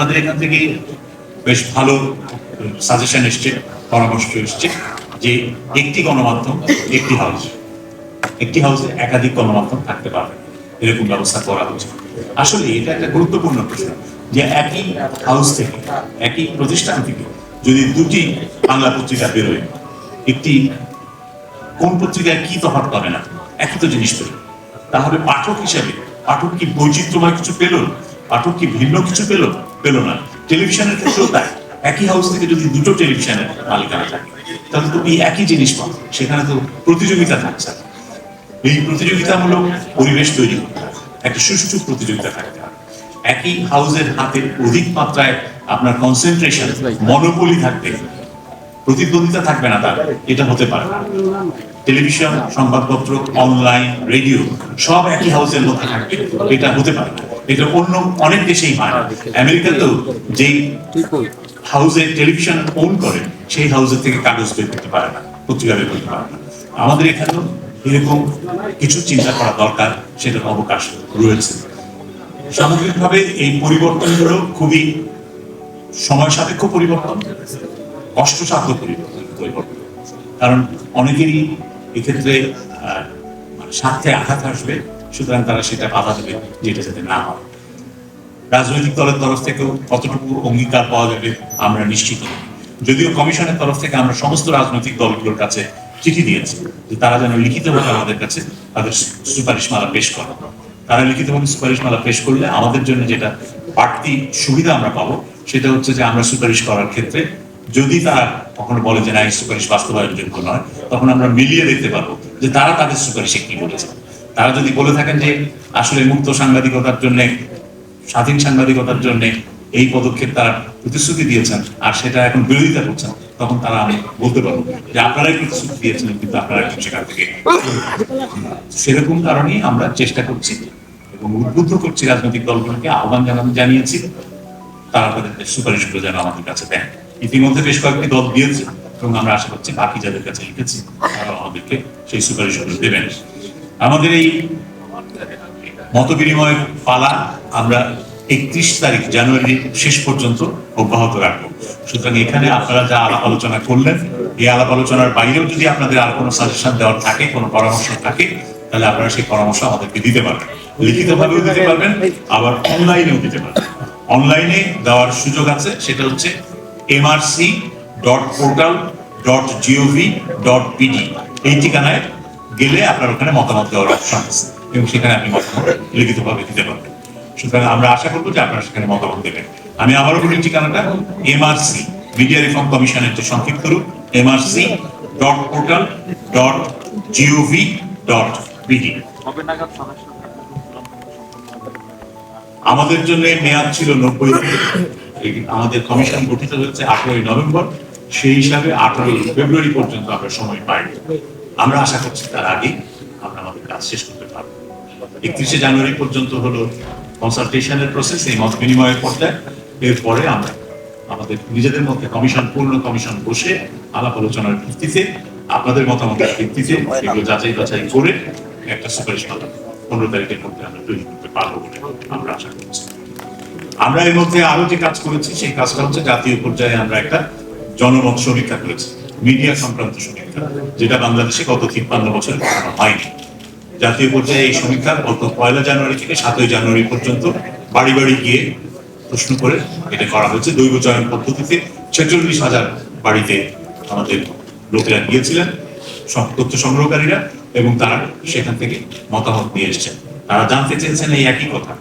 আপনাদের এখান থেকে বেশ ভালো সাজেশন এসছে, পরামর্শ এসছে যে একটি গণমাধ্যম, একটি হাউস একটি হাউসে একাধিক গণমাধ্যম থাকতে পারবে। এরকম ব্যবস্থা করা হচ্ছে আসলে এটা একটা গুরুত্বপূর্ণ প্রশ্ন যে একই হাউস থেকে, একই প্রতিষ্ঠান থেকে যদি দুটি বাংলা পত্রিকা বেরোয়, একটি কোন পত্রিকায় কি তফাৎ পাবে না? একই তো জিনিস পেল তাহলে পাঠক হিসাবে, পাঠক কি বৈচিত্র্যময় কিছু পেল? পাঠক কি ভিন্ন কিছু পেল? পেল না। টেলিভিশনের ক্ষেত্রেও তাই। একই হাউস থেকে যদি দুটো টেলিভিশনের মালিকানা থাকে, তাহলে একই জিনিস সেখানে তো প্রতিযোগিতা থাকছে। এই প্রতিযোগিতামূলক পরিবেশ তৈরি করতে একটা সুষ্ঠু প্রতিযোগিতা থাকতে একই হাউসের হাতে অধিক মাত্রায় আপনার কনসেন্ট্রেশন মনোপলি থাকবে প্রতিদ্বন্দ্বিতা থাকবে না তার। এটা হতে পারে না। টেলিভিশন, সংবাদপত্র অনলাইন রেডিও সব একই হাউসের মধ্যে থাকবে। এটা হতে পারে না। এটা অন্য অনেক দেশেই হয় না। আমেরিকাতেও যেই হাউসে টেলিভিশন ওন করে সেই হাউসের থেকে কাগজ বের করতে পারে না পত্রিকা বের করতে পারে না। আমাদের এখানেও এরকম কিছু চিন্তা করা দরকার সেটার অবকাশ রয়েছে। সামগ্রিকভাবে এই পরিবর্তনগুলো খুবই সময় সাপেক্ষ পরিবর্তন কষ্টসাধ্য পরিবর্তন পরিবর্তন। কারণ অনেকেরই এক্ষেত্রে আহ, মানে স্বার্থে আঘাত আসবে সুতরাং তারা সেটা বাধা দেবে যেটা যাতে না হয়। রাজনৈতিক দলের তরফ থেকেও কতটুকু অঙ্গীকার পাওয়া যাবে আমরা নিশ্চিত। যদিও কমিশনের তরফ থেকে আমরা সমস্ত রাজনৈতিক দলগুলোর কাছে চিঠি দিয়েছি যে তারা যেন লিখিতভাবে আমাদের কাছে তাদের সুপারিশমালা পেশ করে। তারা লিখিতভাবে সুপারিশমালা পেশ করলে আমাদের জন্য যেটা বাড়তি সুবিধা আমরা পাবো, সেটা হচ্ছে যে আমরা সুপারিশ করার ক্ষেত্রে যদি তারা কখনো বলে যে না, এই সুপারিশ বাস্তবায়ন যোগ্য নয়, তখন আমরা মিলিয়ে দেখতে পারব যে তারা তাদের সুপারিশে কি বলেছে। তারা যদি বলে থাকেন যে আসলে মুক্ত সাংবাদিকতার জন্য স্বাধীন সাংবাদিকতার জন্য এই পদক্ষেপ তারা প্রতিশ্রুতি দিয়েছেন, আর সেটা এখন বিরোধিতা করছেন তখন তারা বলতে পারব যে আপনারাই প্রতিশ্রুতি দিয়েছিলেন কিন্তু আপনারা সেখান থেকে সেরকম কারণেই আমরা চেষ্টা করছি এবং উদ্বুদ্ধ করছি রাজনৈতিক দলগুলোকে, আহ্বান জানানো জানিয়েছি। তারা তাদের সুপারিশগুলো যেন আমাদের কাছে দেন। ইতিমধ্যে বেশ কয়েকটি দল দিয়েছে এবং আমরা আশা করছি বাকি যাদের কাছে লিখেছি তারা আমাদেরকে সেই সুপারিশগুলো দেবেন। আমাদের এই মত বিনিময় পালা আমরা একত্রিশ তারিখ, জানুয়ারির শেষ পর্যন্ত অব্যাহত রাখব। সুতরাং এখানে আপনারা যা আলাপ আলোচনা করলেন, এই আলাপ আলোচনার বাইরেও যদি আপনাদের আর কোনো সাজেশন দেওয়ার থাকে, কোনো পরামর্শ থাকে, তাহলে আপনারা সেই পরামর্শ আমাদেরকে দিতে পারবেন। লিখিতভাবেও দিতে পারবেন, আবার অনলাইনেও দিতে পারবেন। অনলাইনে দেওয়ার সুযোগ আছে, সেটা হচ্ছে MRC dot portal dot GOV dot PD এই ঠিকানায় গেলে আপনার ওখানে মতামত দেওয়ার অপশন আছে, এবং সেখানে আপনি মতামত লিখিতভাবে দিতে পারবেন। সুতরাং আমরা আশা করব যে আপনারা সেখানে মতামত দেবেন। আমি আবারও বলি ঠিকানাটা এমআরসি মিডিয়া রিফর্ম কমিশনের যে সংক্ষিপ্ত রূপ MRC dot portal dot GOV dot BD আমাদের জন্য মেয়াদ ছিল নব্বই আমাদের কমিশন গঠিত হয়েছে আঠারোই নভেম্বর। সেই হিসাবে আঠারোই ফেব্রুয়ারি পর্যন্ত আমরা সময় পাই আমরা আশা করছি তার আগে আমরা আমাদের কাজ শেষ করতে পারব। একত্রিশে জানুয়ারি পর্যন্ত হলো কনসালটেশনের প্রসেস এই মত বিনিময়ের পর্যায়ে এরপরে আমরা আমাদের নিজেদের মধ্যে কমিশন পূর্ণ কমিশন বসে আলাপ আলোচনার ভিত্তিতে, আপনাদের মতামতের ভিত্তিতে এগুলো যাচাই বাছাই করে একটা সুপারিশ পাবো পনেরো তারিখের মধ্যে আমরা তৈরি করতে পারব বলে আমরা আশা করছি। আমরা এর মধ্যে আরও যে কাজ করেছি, সেই কাজটা হচ্ছে জাতীয় পর্যায়ে আমরা একটা জনমত সমীক্ষা করেছি, মিডিয়া সংক্রান্ত সমীক্ষা, যেটা বাংলাদেশে গত তিপ্পান্ন বছর হয়নি। জাতীয় পর্যায়ে এই সমীক্ষা গত পয়লা জানুয়ারি থেকে সাতই জানুয়ারি পর্যন্ত বাড়ি বাড়ি গিয়ে প্রশ্ন করে এটা করা হয়েছে দৈব চয়ন পদ্ধতিতে। ছেচল্লিশ হাজার বাড়িতে আমাদের লোকেরা গিয়েছিলেন তথ্য সংগ্রহকারীরা এবং তারা সেখান থেকে মতামত নিয়ে এসেছেন। তারা জানতে চেয়েছেন এই একই কথা,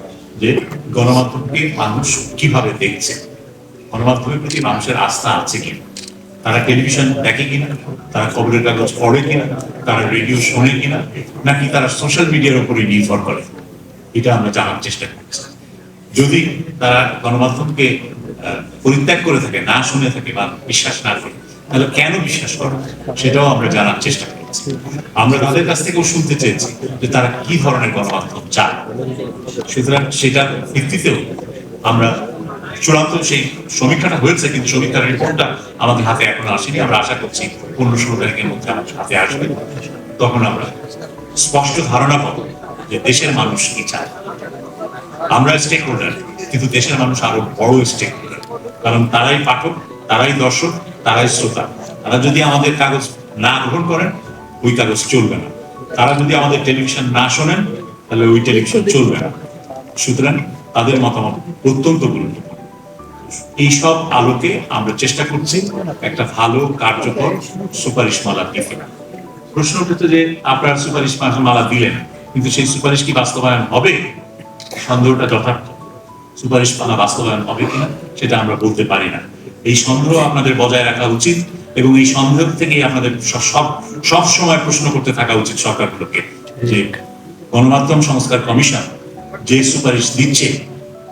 যে গণমাধ্যমকে মানুষ কীভাবে দেখছে? গণমাধ্যমের প্রতি মানুষের আস্থা আছে কিনা? তারা টেলিভিশন দেখে কিনা, তারা খবরের কাগজ পড়ে কিনা, তারা রেডিও শোনে কিনা, নাকি তারা সোশ্যাল মিডিয়ার উপরে নির্ভর করে? এটা আমরা জানার চেষ্টা করছি। যদি তারা গণমাধ্যমকে পরিত্যাগ করে থাকে, না শুনে থাকে বা বিশ্বাস না করে, তাহলে কেন বিশ্বাস করে? সেটাও আমরা জানার চেষ্টা করছি। আমরা তাদের কাছ থেকেও শুনতে চেয়েছি যে তারা কি ধরনের গণমাধ্যম চায়। সুতরাং সেটার ভিত্তিতেও আমরা চূড়ান্ত সেই সমীক্ষাটা হয়েছে, কিন্তু সমীক্ষার রিপোর্টটা আমাদের হাতে এখনও আসেনি। আমরা আশা করছি পনেরো ষোলো তারিখের মধ্যে আমাদের হাতে আসবে। তখন আমরা স্পষ্ট ধারণা পাবো যে দেশের মানুষ কি চায়। আমরা স্টেক হোল্ডার কিন্তু দেশের মানুষ আরও বড় স্টেক হোল্ডার কারণ তারাই পাঠক, তারাই দর্শক, তারাই শ্রোতা। তারা যদি আমাদের কাগজ না গ্রহণ করেন, ওই কাগজ চলবে না। তারা যদি আমাদের টেলিভিশন না শোনেন, তাহলে ওই টেলিভিশন চলবে না। সুতরাং তাদের মতামত অত্যন্ত গুরুত্বপূর্ণ। এইসব আলোকে আমরা চেষ্টা করছি একটা ভালো, কার্যকর সুপারিশমালা দিতে প্রশ্ন উঠেছে যে, আপনার সুপারিশ মালা দিলেন, কিন্তু সেই সুপারিশ কি বাস্তবায়ন হবে? সন্দেহটা যথার্থ। সুপারিশ মালা বাস্তবায়ন হবে কিনা, সেটা আমরা বলতে পারি না। এই সন্দেহ আপনাদের বজায় রাখা উচিত এবং এই সন্দেহ থেকেই আপনাদের সব, সব- সব সময় প্রশ্ন করতে থাকা উচিত সরকারগুলোকে। যে গণমাধ্যম সংস্কার কমিশন যে সুপারিশ দিচ্ছে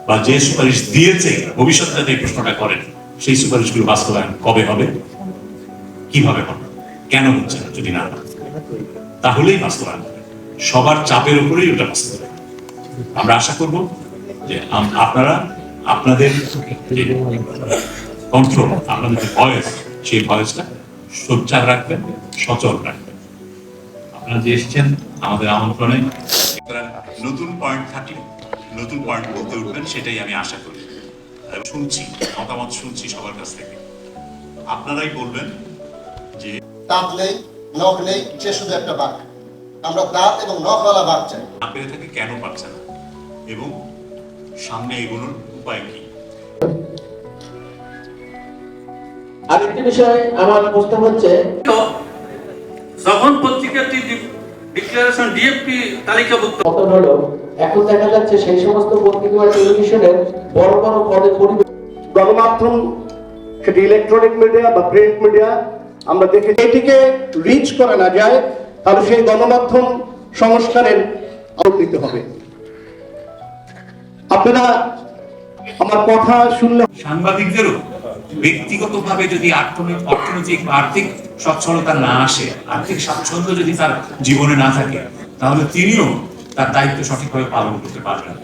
বা যে সুপারিশ দিয়েছে, ভবিষ্যতে প্রশ্নটা করেন, সেই সুপারিশগুলো বাস্তবায়ন কবে হবে? কীভাবে হবে? কেন হচ্ছে না? যদি না তাহলেই বাস্তবায়ন সবার চাপের উপরেই ওটা বাস্তবায়ন আমরা আশা করব যে আপনারা, আপনাদের কন্ট্রোল আপনাদের যে ভয়েস সেই ভয়েসটা সোচ্চার রাখবেন, সচল রাখবেন। আপনারা যে এসেছেন আমাদের আমন্ত্রণে নতুন পয়েন্ট থাকলে নতুন পয়েন্ট বলতে উঠবেন সেটাই আমি আশা করি। শুনছি মতামত শুনছি সবার কাছ থেকে। আপনারাই বলবেন যে দাঁত নেই নখ নেই সে শুধু একটা বাঘ। আমরা দাঁত এবং নখওয়ালা বাঘ চাই। না পেরে থাকে কেন পারছে না? এবং সামনে এগোনোর উপায় কি? আরেকটি বিষয় আমার প্রশ্ন হচ্ছে ডিক্লারেশন ডিএফপি তালিকাভুক্ত। পতন হলো? এখন দেখা যাচ্ছে সেই সমস্ত পত্রিকা টেলিভিশনের বড় বড় পদে গণমাধ্যম সেটি ইলেকট্রনিক মিডিয়া বা প্রিন্ট মিডিয়া আমরা দেখে এটিকে রিচ করা না যায় তাহলে সেই গণমাধ্যম সংস্কারের নিতে হবে। আপনারা আমার কথা শুনলে সাংবাদিকদেরও ব্যক্তিগতভাবে যদি অর্থনৈতিক অর্থনৈতিক বা আর্থিক সচ্ছলতা না আসে, আর্থিক স্বাচ্ছন্দ্য যদি তার জীবনে না থাকে, তাহলে তিনিও তার দায়িত্ব সঠিকভাবে পালন করতে পারবেন